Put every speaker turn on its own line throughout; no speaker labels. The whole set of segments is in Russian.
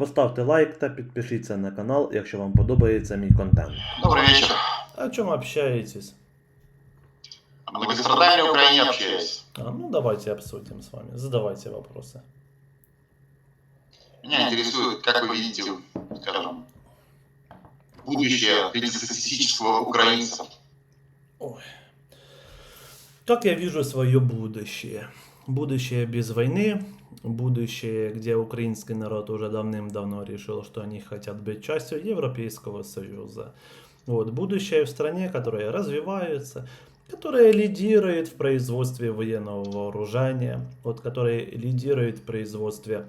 Поставте лайк та підпишіться на канал, якщо вам подобається мій контент.
Добрый вечер.
О чем общаетесь?
О многострадальной Украине общаюсь.
А, ну давайте обсудим с вами. Задавайте вопросы.
Меня интересует, как вы видите, скажем, будущее среднестатистического украинца.
Ой. Как я вижу свое будущее? Будущее без войны, будущее, где украинский народ уже давным-давно решил, что они хотят быть частью Европейского Союза. Вот, будущее в стране, которая развивается, которая лидирует в производстве военного вооружения, вот, которая лидирует в производстве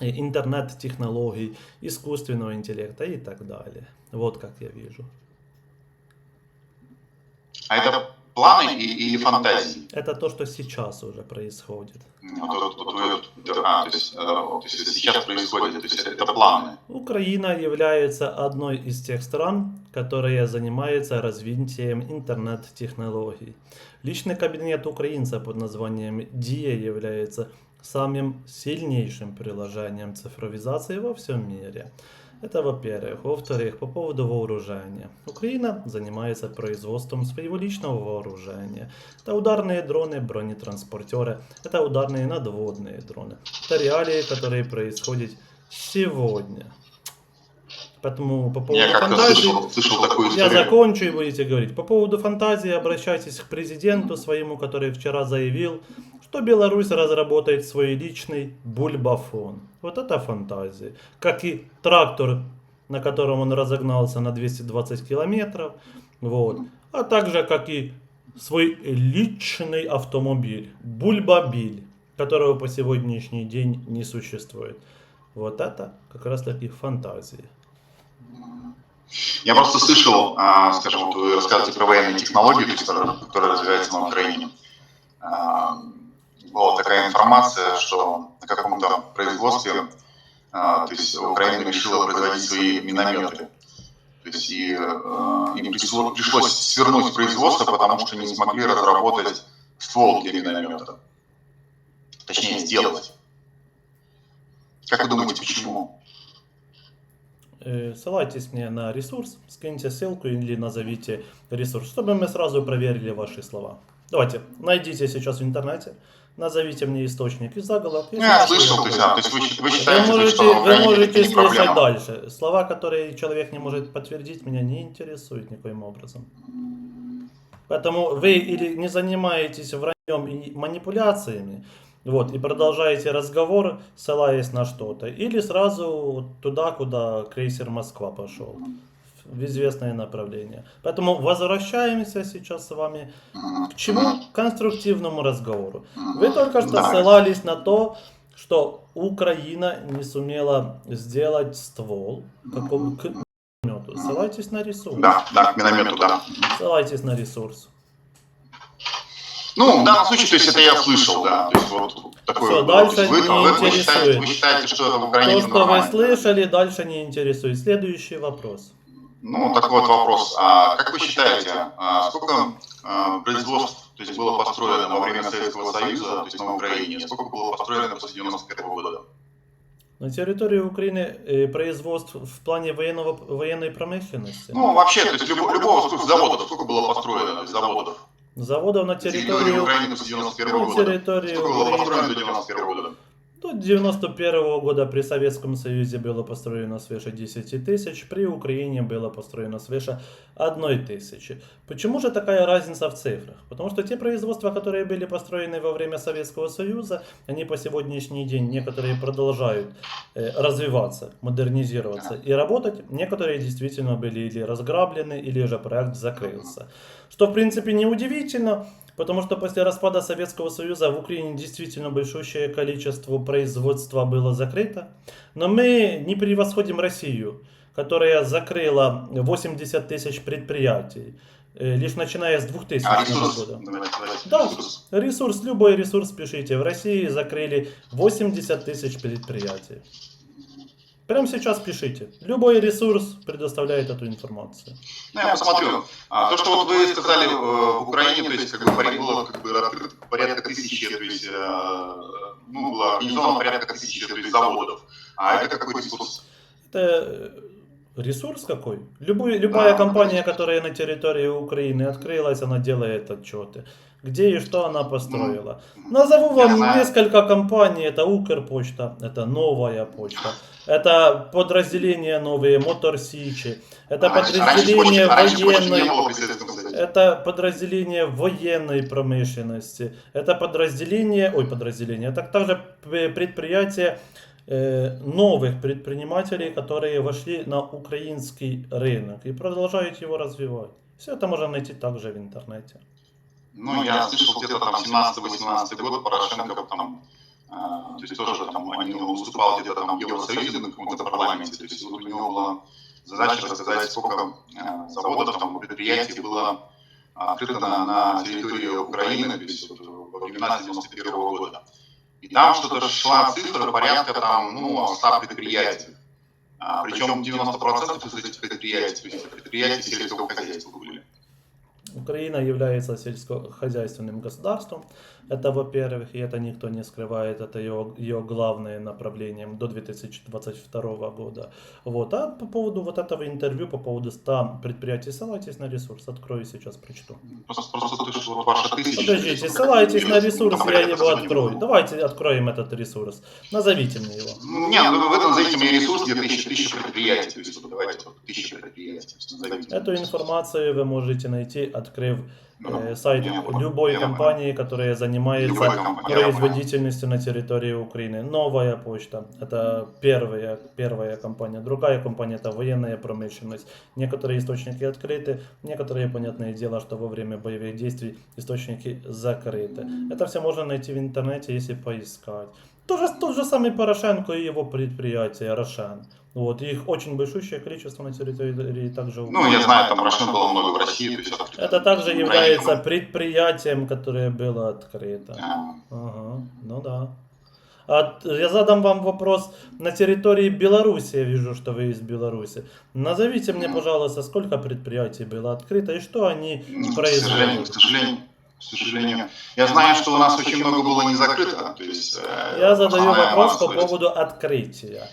э, интернет-технологий, искусственного интеллекта и так далее. Вот как я вижу.
А это планы и- или фантазии?
Это то, что сейчас уже происходит.
Ну, вот- вот вы- а, то есть, э, то есть это сейчас происходит, то есть это, планы.
Украина является одной из тех стран, которые занимаются развитием интернет-технологий. Личный кабинет украинца под названием DIA является самым сильнейшим приложением цифровизации во всем мире. Это во-первых. Во-вторых, по поводу вооружения. Украина занимается производством своего личного вооружения. Это ударные дроны, бронетранспортеры, это ударные надводные дроны. Это реалии, которые происходят сегодня. Поэтому по поводу
Я
фантазии...
слышал, слышал такую
Я
историю.
закончу и будете говорить. По поводу фантазии обращайтесь к президенту своему, который вчера заявил, что Беларусь разработает свой личный бульбафон. Вот это фантазия. Как и трактор, на котором он разогнался на 220 километров. Вот. А также как и свой личный автомобиль. Бульбабиль, которого по сегодняшний день не существует. Вот это как раз таки фантазии.
Я просто слышал, а, скажем, вот вы рассказываете про военные технологии, которые, развиваются на Украине. А, Была такая информация, что на каком-то производстве, а, то есть Украина решила производить свои минометы. То есть и, им пришло- пришлось свернуть производство, потому что не смогли разработать ствол для миномета. Точнее, сделать. Как вы думаете, почему?
Ссылайтесь мне на ресурс, скиньте ссылку или назовите ресурс, чтобы мы сразу проверили ваши слова. Давайте, найдите сейчас в интернете, назовите мне источник и заголовок.
Ну,
если
я
ваши
слышал, то есть, а, то есть вы, вы
Вы
считаете, есть,
можете,
что
вы можете слышать
проблема?
дальше. Слова, которые человек не может подтвердить, меня не интересуют никоим образом. Поэтому вы или не занимаетесь враньем и манипуляциями, вот, и продолжаете разговор, ссылаясь на что-то, или сразу туда, куда крейсер Москва пошел, в известное направление. Поэтому возвращаемся сейчас с вами к чему? К конструктивному разговору. Вы только что ссылались на то, что Украина не сумела сделать ствол какому- к миномету. Ссылайтесь на ресурс.
Да, да, к миномету, да.
Ссылайтесь на ресурс.
Ну, в данном случае, то есть это я слышал, да. То есть вот такой
Всё,
вот-
дальше
вы,
не
вы- вы считаете,
интересует.
вы считаете, что это в Украине
То, что вы
нормально?
слышали, дальше не интересует. Следующий вопрос.
Ну, такой вот вопрос. А как вы считаете, а, сколько а, производств то есть, было построено во время Советского Союза, то есть на Украине, сколько было построено после 91 года?
На территории Украины э, производств в плане военного, военной промышленности.
Ну, вообще, то есть любо- любого сколько заводов, сколько было построено, заводов?
Заводов на
Территории
территории,
Украины после 91
на
года.
территории
Сколько было построено до 91 года?
До 91 года при Советском Союзе было построено свыше 10 тысяч, при Украине было построено свыше 1 тысячи. Почему же такая разница в цифрах? Потому что те производства, которые были построены во время Советского Союза, они по сегодняшний день некоторые продолжают э, развиваться, модернизироваться и работать. Некоторые действительно были или разграблены, или же проект закрылся. Что в принципе не удивительно, Потому что после распада Советского Союза в Украине действительно большущее количество производства было закрыто. Но мы не превосходим Россию, которая закрыла 80 тысяч предприятий, э, лишь начиная с 2000
А ресурс?
года.
Давайте, давайте,
Да.
Ресурс,
любой ресурс пишите. В России закрыли 80 тысяч предприятий. Прямо сейчас пишите. Любой ресурс предоставляет эту информацию.
Ну, я посмотрю. А, то, что вот вы сказали э, в Украине, то есть как бы было как бы порядка тысячи, то есть э, ну, было организовано порядка тысячи то есть, заводов. А это какой ресурс?
Это э, ресурс какой? Любой, любая
Да.
компания, которая на территории Украины открылась, она делает отчеты. Где и что она построила. Назову
я
вам несколько компаний. Это Укрпочта, это Новая почта, это подразделения новые, Моторсичи, это подразделение военной... Это подразделение военной промышленности. Это подразделение, ой, подразделение, это также предприятие э, новых предпринимателей, которые вошли на украинский рынок и продолжают его развивать. Все это можно найти также в интернете.
Ну, я слышал где-то там 17-18 год Порошенко там, а, то есть тоже там они выступал где-то там в Евросоюзе на каком-то парламенте, то есть у него была задача рассказать, сколько а, заводов, там, предприятий было открыто на, территории Украины, то есть вот во времена 91 года. И там что-то шла цифра порядка там, ну, 100 предприятий. А, причем 90% из этих предприятий, то есть предприятия сельского хозяйства были.
Украина является сельскохозяйственным государством. Это, во-первых, и это никто не скрывает, это ее, ее главное направление до 2022 года. Вот. А по поводу вот этого интервью, по поводу 100 предприятий, ссылайтесь на ресурс, открою сейчас, прочту.
Просто, просто то, что вот ваша тысяча...
Подождите, ссылайтесь на ресурс, я его открою. Давайте откроем этот ресурс. Назовите мне его.
Ну, Не, ну вы назовите мне ресурс, где тысяча, тысяча предприятий. То есть, давайте тысяча предприятий. назовите.
Эту информацию вы можете найти, открыв сайт
я понял,
любой компании, которая занимается производительностью на территории Украины. Новая почта – это первая, первая компания. Другая компания – это военная промышленность. Некоторые источники открыты, некоторые, понятное дело, что во время боевых действий источники закрыты. Это все можно найти в интернете, если поискать. Тот же, тот же самый Порошенко и его предприятие «Рошен». Вот, их очень большущее количество на территории также
Ну, я знаю, там Рошен было много в России. То есть, открыто.
это также является предприятием, которое было открыто. Ага, ну да. А я задам вам вопрос. На территории Беларуси, я вижу, что вы из Беларуси. Назовите мне, пожалуйста, сколько предприятий было открыто и что они
ну, К сожалению, к сожалению. К сожалению. Я знаю, что у нас очень много было не закрыто. То есть, э,
Я задаю вопрос по поводу открытия.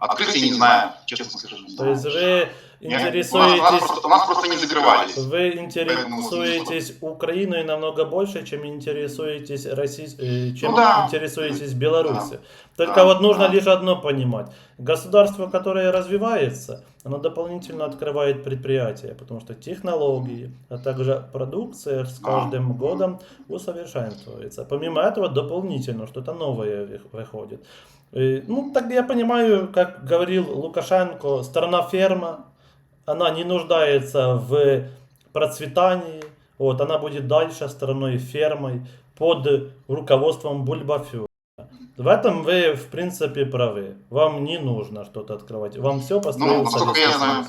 Открытия не знаю, честно скажу.
То есть вы
Я- у, нас, у, нас
интересуетесь...
просто, у нас просто не закрывались.
Вы интересуетесь Украиной намного больше, чем интересуетесь Россий... э, чем
Ну да.
интересуетесь Беларусью. Только
Да,
вот нужно
да.
лишь одно понимать. Государство, которое развивается, оно дополнительно открывает предприятия, потому что технологии, а также продукция с
Да.
каждым годом усовершенствуется. Помимо этого, дополнительно что-то новое вы- выходит. Ну, так я понимаю, как говорил Лукашенко, страна ферма, она не нуждается в процветании, вот, она будет дальше страной фермой под руководством Бульбафюра. В этом вы, в принципе, правы. Вам не нужно что-то открывать. Вам все построил
Ну, насколько я знаю.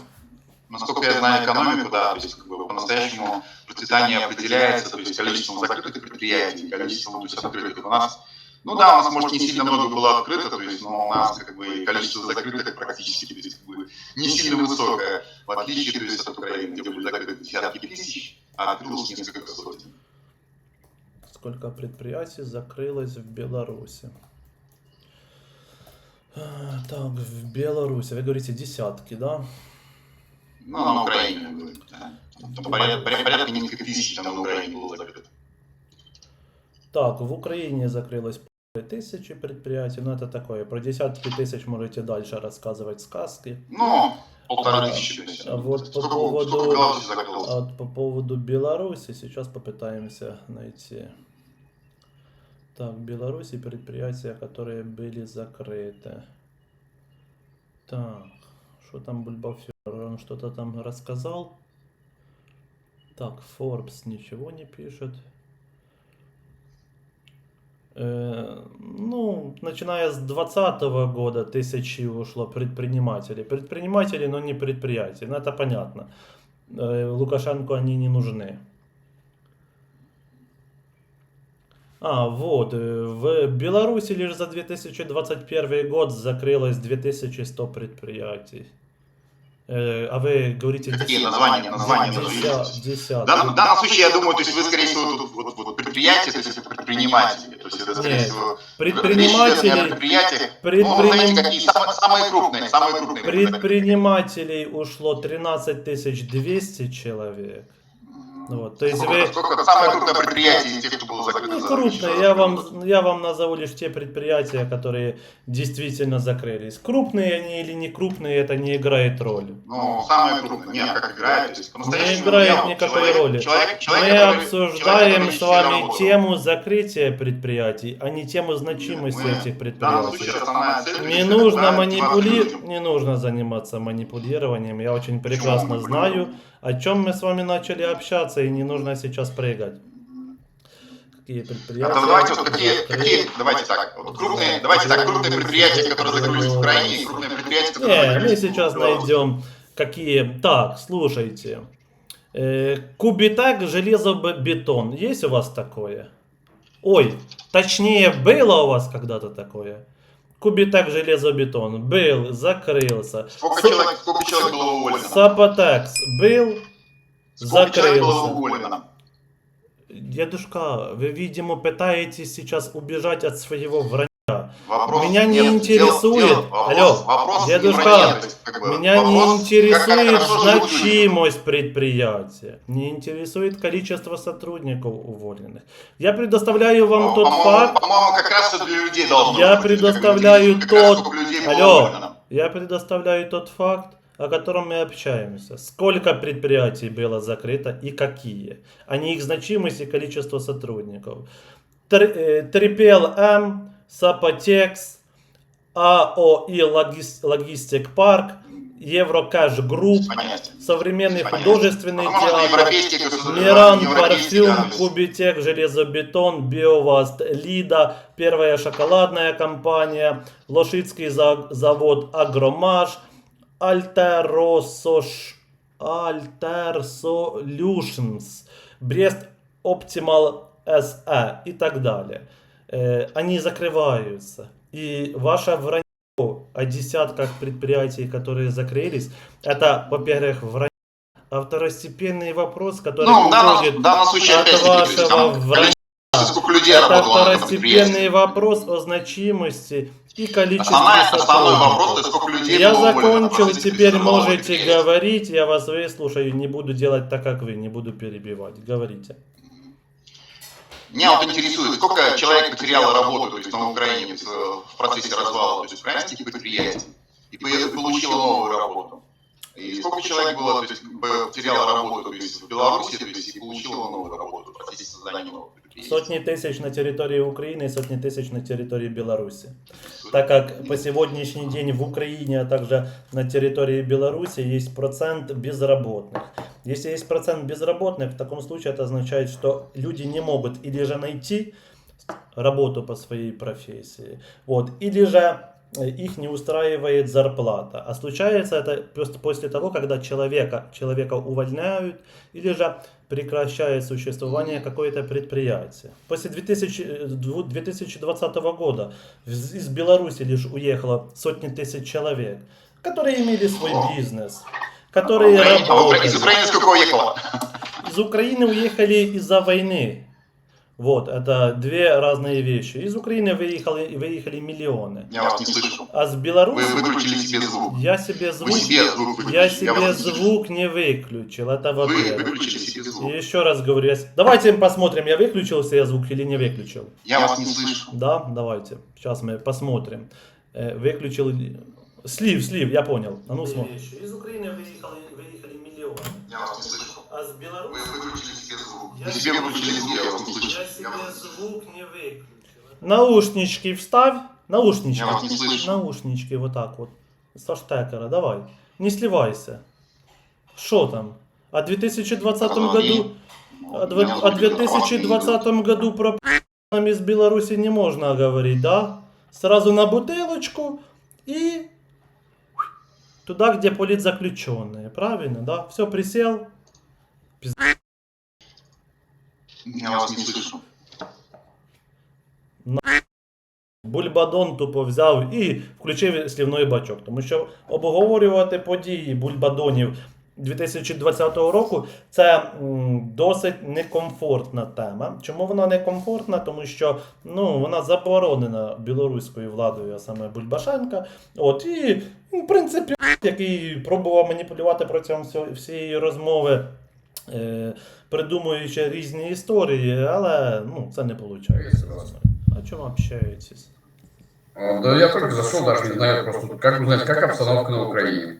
Насколько я знаю экономику, да, то есть как бы по-настоящему процветание определяется, то есть количеством закрытых предприятий, количеством то есть, открытых. У нас, ну да, у нас, может, не сильно много было открыто, то есть, но у нас как бы количество закрытых практически то есть, как бы, не сильно высокое, в отличие то есть, от Украины, где были закрыты десятки тысяч, а открылось несколько сотен.
Сколько предприятий закрылось в Беларуси? А, Так, в Беларуси, вы говорите десятки, да?
Ну, на Украине, да. Там порядка, порядка несколько тысяч там на Украине было закрыто.
Так, в Украине закрылось тысячи предприятий, но это такое. Про десятки тысяч можете дальше рассказывать сказки.
Ну, полторы тысячи.
А вот по
сколько,
поводу-
в Беларуси закрылось?
А по поводу Беларуси сейчас попытаемся найти. Так, Беларуси предприятия, которые были закрыты. Так, что там Бульбафер? Он что-то там рассказал? Так, Forbes ничего не пишет. Э, ну, начиная с 2020 года тысячи ушло предпринимателей. Предприниматели, но не предприятия. Ну, это понятно. Э, Лукашенко они не нужны. А, вот. э, В Беларуси лишь за 2021 год закрылось 2100 предприятий. Э, А вы говорите...
Какие названия? Названия даже
деся-
есть.
десятки.
В данном, в данном случае, я думаю, то есть вы, скорее всего, тут вот, вот предприятие, то есть это предприниматели. То есть это, скорее
Нет.
всего,
Предпринимателей,
предприятия.
предприним-
Ну, знаете, какие самые, самые крупные, самые крупные.
предпринимателей ушло 13 200 человек. Вот, то есть
сколько,
вы...
сколько самое крупное предприятие из тех, кто был закрыт?
Не
за-
крупные,
еще раз
я вам, я вам назову лишь те предприятия, которые действительно закрылись. Крупные они или не крупные, это не играет роли.
Ну, самое крупное. Нет, как играет. То есть,
Не играет никакой
человек-
роли.
Человек, человек,
Мы
который-
обсуждаем
человек,
с вами тему закрытия предприятий, а не тему значимости
Мы-
этих предприятий.
цель, то
Не нужно манипулировать,
людям.
не нужно заниматься манипулированием. Я очень прекрасно знаю, о чем мы с вами начали общаться, и не нужно сейчас прыгать. Какие предприятия?
Это давайте вот какие, какие, давайте так, вот крупные, давайте так, крупные предприятия, которые закрылись в Украине, крупные предприятия, которые
Не, мы сейчас найдем какие. Так, слушайте. Э, Кубитак железобетон. Есть у вас такое? Ой, точнее, было у вас когда-то такое? Кубитак железобетон. Был, закрылся.
Сколько человек, сколько человек было уволено?
Сапотекс был,
Сколько человек было
закрылся.
уволено?
Дедушка, вы, видимо, пытаетесь сейчас убежать от своего вранья.
Вопрос,
Меня не
нет,
интересует-
дело- вопрос,
Алло,
вопрос
дедушка,
есть, как бы,
Меня
вопрос,
не
как- как
интересует
люди.
значимость предприятия, не интересует количество сотрудников уволенных. Я предоставляю вам
Ну,
тот
по-моему,
факт,
По-моему, как раз это для людей должно
Я
быть.
предоставляю
Как
тот-
сколько людей
Алло.
уволено.
я предоставляю тот факт, о котором мы общаемся. Сколько предприятий было закрыто и какие, а не их значимость и количество сотрудников. Тр- э, Трипел М, Сапотекс, АОИ Логис- Логистик Парк, Еврокэш Групп, современный
Понятно.
художественный театр, Миран, Парфюм, Кубитек, Железобетон, Биоваст, Лида, Первая шоколадная компания, Лошицкий за- завод Агромаш, Альтеросош, Альтерсолюшнс, Брест Оптимал СЭ и так далее. Они закрываются. И ваше вранье о десятках предприятий, которые закрылись, это, во-первых, вранье. А второстепенный вопрос, который
Ну,
уходит
в данном случае,
от вашего вранья. Это второстепенный вопрос о значимости и количестве
Основная, основной
сотрудников.
вопрос, это сколько людей
Я закончил, теперь можете говорить, я вас выслушаю, не буду делать так, как вы, не буду перебивать. Говорите.
Меня вот интересует, сколько человек потеряло работу то есть, на Украине в, в процессе развала, то есть украинских предприятий, и по- получило новую работу. И сколько человек было, то есть, потеряло работу то есть, в Беларуси, то есть, и получило новую работу в процессе создания предприятий.
Сотни тысяч на территории Украины и сотни тысяч на территории Беларуси. Так как по сегодняшний день в Украине, а также на территории Беларуси есть процент безработных. Если есть процент безработных, в таком случае это означает, что люди не могут или же найти работу по своей профессии, вот, или же э, их не устраивает зарплата. А случается это просто после того, когда человека, человека увольняют, или же прекращает существование какое-то предприятие. После 2000, э, дву- 2020 года из из Беларуси лишь уехало сотни тысяч человек, которые имели свой бизнес, которые
Украине- Украине- из. Украины сколько уехало?
Из Украины уехали из-за войны. Вот, это две разные вещи. Из Украины выехали, выехали миллионы.
Я вас не слышу.
А с
Вы
Беларуси
выключили себе звук.
я себе звук,
Вы себе звук выключили.
я себе
не слышу.
звук не выключил. Это
Вы
во-первых.
выключили себе звук.
И еще раз говорю, я давайте посмотрим, я выключился я звук или не выключил.
Я вас не слышу.
Да, давайте. Сейчас мы посмотрим. Э, Выключил. Ли- Слив, слив, я понял. А ну смотрим. Из Украины выехали, выехали миллионы.
Я вас не слышу.
А с
Вы
Беларуси
выключили себе звук.
Я
Вы себе выключили звук, я вас не слышу.
я себе звук не выключил. Наушнички вставь. Наушнички.
Я вас не слышу.
Наушнички вот так вот. Со штекера, давай. Не сливайся. Что там? А в 2020 году... А
Меня
о
звук не
2020 году про из Беларуси не можно говорить, да? Сразу на бутылочку и туда, где политзаключенные. Правильно, да? Все, присел.
Я вас не слышу.
Бульбадон тупо взяв і включив слівний бачок. Тому що обговорювати події бульбадонів 2020 року це досить некомфортна тема. Чому вона некомфортна? Тому що ну, вона заборонена білоруською владою, а саме Бульбашенка. От і, в принципі, який пробував маніпулювати протягом всієї розмови. Е, придумуючи різні історії, але ну, це не виходить. О чем общаетесь?
Да я только зашел, даже не знаю просто, как узнать, как обстановка на Украине.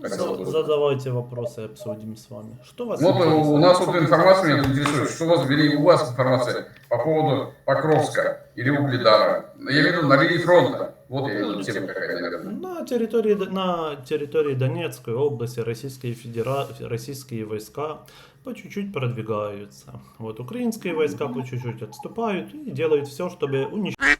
Бы.
Задавайте вопросы, обсудим с вами. Что вас
Вот э, у
интересует?
нас вот информация меня интересует, что у вас, вели у вас информация по поводу Покровска или Угледара. Я имею в виду на линии фронта. Вот я виду тема какая, наверное.
На территории, на территории Донецкой области Российские, федера... российские войска по чуть-чуть продвигаются. Вот украинские войска по чуть-чуть отступают и делают все, чтобы уничтожить.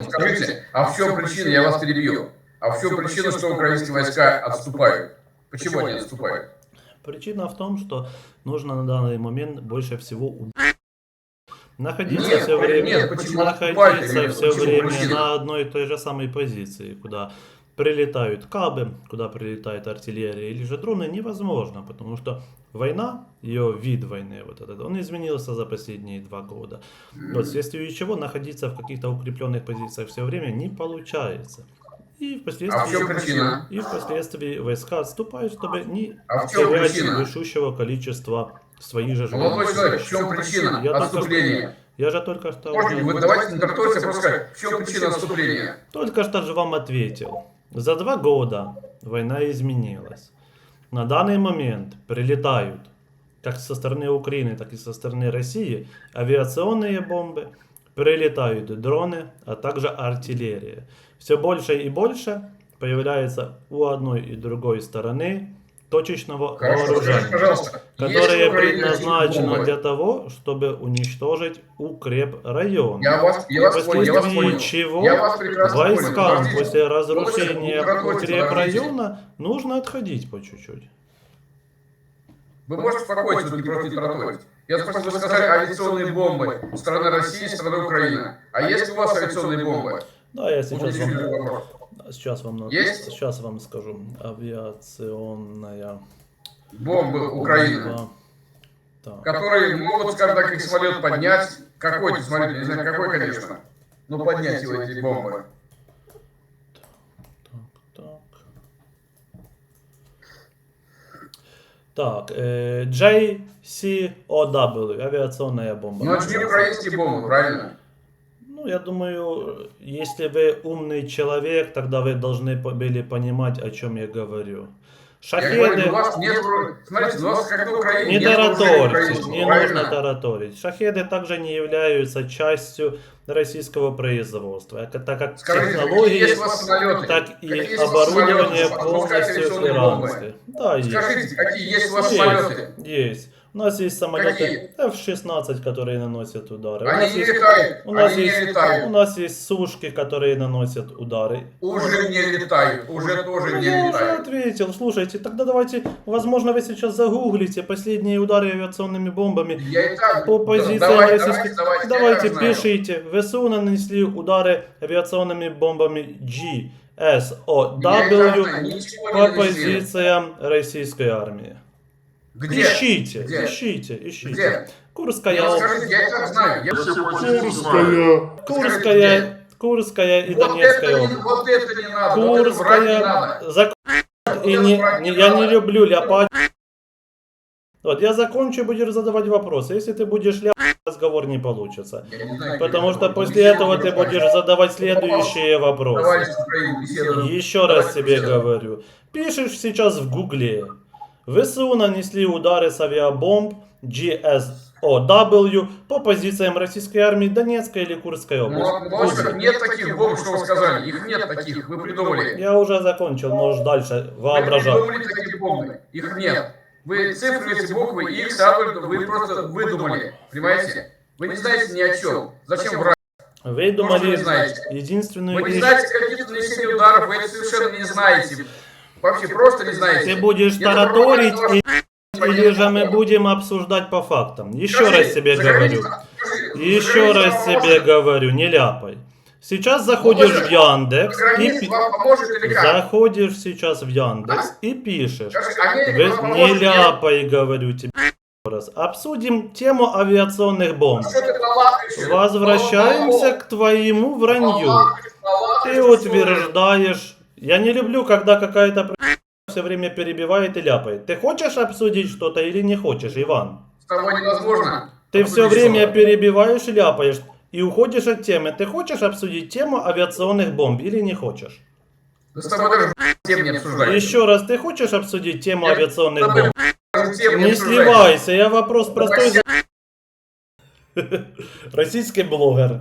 Скажите, а в чем причина, я вас перебью, а в чем причина, что украинские войска отступают? Почему они отступают?
Причина в том, что нужно на данный момент больше всего находиться
Нет,
все время,
нет, почему
находиться все
Почему
время
причина?
на одной и той же самой позиции, куда прилетают кабы, куда прилетает артиллерия или же дроны, невозможно, потому что война, ее вид войны, вот этот, он изменился за последние два года. Вот, вследствие чего находиться в каких-то укрепленных позициях все время не получается. И впоследствии,
А в чем причина?
и впоследствии войска отступают, чтобы не
А
терять большущего количества своих же
Молодой
животных.
человек, в чем причина
Я только
отступления?
Я же только что,
Можете вы давайте не а просто сказать, в чем причина отступления?
только что же вам ответил. За два года война изменилась. На данный момент прилетают как со стороны Украины, так и со стороны России авиационные бомбы, прилетают дроны, а также артиллерия. Все больше и больше появляется у одной и другой стороны точечного
Хорошо,
вооружения.
пожалуйста, есть
которое предназначено
бомбы?
для того, чтобы уничтожить укрепрайон.
Я вас, я вас понял, я вас
Вследствие
понял.
чего
Я вас прекрасно понял.
войскам после разрушения укрепрайона нужно отходить по чуть-чуть.
Вы можете тут не тараторить. Я спросил, вы сказали авиационные бомбы страны России, страны Украины. А есть у вас авиационные бомбы?
Да, я
Вот
сейчас вам, сейчас вам,
Есть?
сейчас вам скажу. Авиационная
Бомбы Украины.
Так,
которые могут, скажем так, их самолет поднять. Какой-то самолет, я не знаю, какой, конечно. Но поднять его эти бомбы.
так, так. Так, э, JCOW, авиационная бомба.
Это не украинские бомбы, правильно?
Ну, я думаю, если вы умный человек, тогда вы должны были понимать, о чем я говорю.
Я говорю,
Шахеды...
у вас нет... вро- Смотрите, у вас как на Украине
Не тараторьте, не
правильно?
нужно тараторить. Шахеды также не являются частью российского производства, это- так как
Скажите, какие
технологии,
есть
так и
есть
оборудование полностью иранское. Да, есть.
Скажите, какие есть у вас
Есть,
самолеты?
есть. У нас есть самолеты
Какие?
F-16, которые наносят удары. У
Они
нас
не
есть-
летают,
у нас,
они не
есть, у
летают.
нас есть сушки, которые наносят удары.
Уже не летают, уже тоже
Ну,
не
я уже
летают.
ответил. Слушайте, тогда давайте, возможно, вы сейчас загуглите последние удары авиационными бомбами
Я и так...
по позициям
давайте,
российских.
давайте, давайте,
Давайте
я
пишите. ВСУ нанесли удары авиационными бомбами
Я знаю, ничего
по
не
позициям российской армии.
Где?
Ищите,
Где?
ищите, ищите.
Где?
Курская, об-
скажите, я так знаю. Я
Курская, Курская, Курская и
Вот
Донецкая
это, не, вот это не надо, вот это
Курская,
надо.
зак... и не, не- я не люблю ляпать. Вот, я закончу, будешь задавать вопросы. Если ты будешь ляпать, разговор не получится.
Я не знаю,
Потому что
это.
после этого ты будешь задавать следующие вопросы. Еще раз тебе говорю. Пишешь сейчас в гугле. ВСУ нанесли удары с авиабомб GSOW по позициям российской армии Донецкой или Курской области. Гугли.
нет таких бомб, что вы сказали. Их нет таких, вы придумали.
Я уже закончил, можешь дальше
Вы
воображать.
придумали такие бомбы. Их нет. Вы цифры, эти буквы, X, А, вы просто выдумали. Понимаете? Вы не знаете ни о чем. Зачем врать?
Вы
Может, вы
думали
не знаете.
единственную
Вы не знаете каких-то нанесений ударов, вы это совершенно не знаете. Вообще просто не знаете.
Ты будешь
Я
тараторить и- или же мы будем обсуждать по фактам. Еще раз тебе говорю. Еще раз тебе говорю, не ляпай. Сейчас заходишь в Яндекс и пи- заходишь сейчас в Яндекс и пишешь.
Скажи,
Вы- не ляпай, говорю тебе раз. Обсудим тему авиационных бомб.
Балакаешь?
Возвращаемся к твоему вранью. Ты утверждаешь... Я не люблю, когда какая-то все время перебивает и ляпает. Ты хочешь обсудить что-то или не хочешь, Иван?
С тобой невозможно.
Ты все время перебиваешь и ляпаешь. И уходишь от темы. Ты хочешь обсудить тему авиационных бомб или не хочешь?
Да с тобой даже тем не обсуждать.
Еще раз, ты хочешь обсудить тему
Я-
авиационных бомб? Не
обсуждать.
сливайся, я вопрос простой. Российский блогер.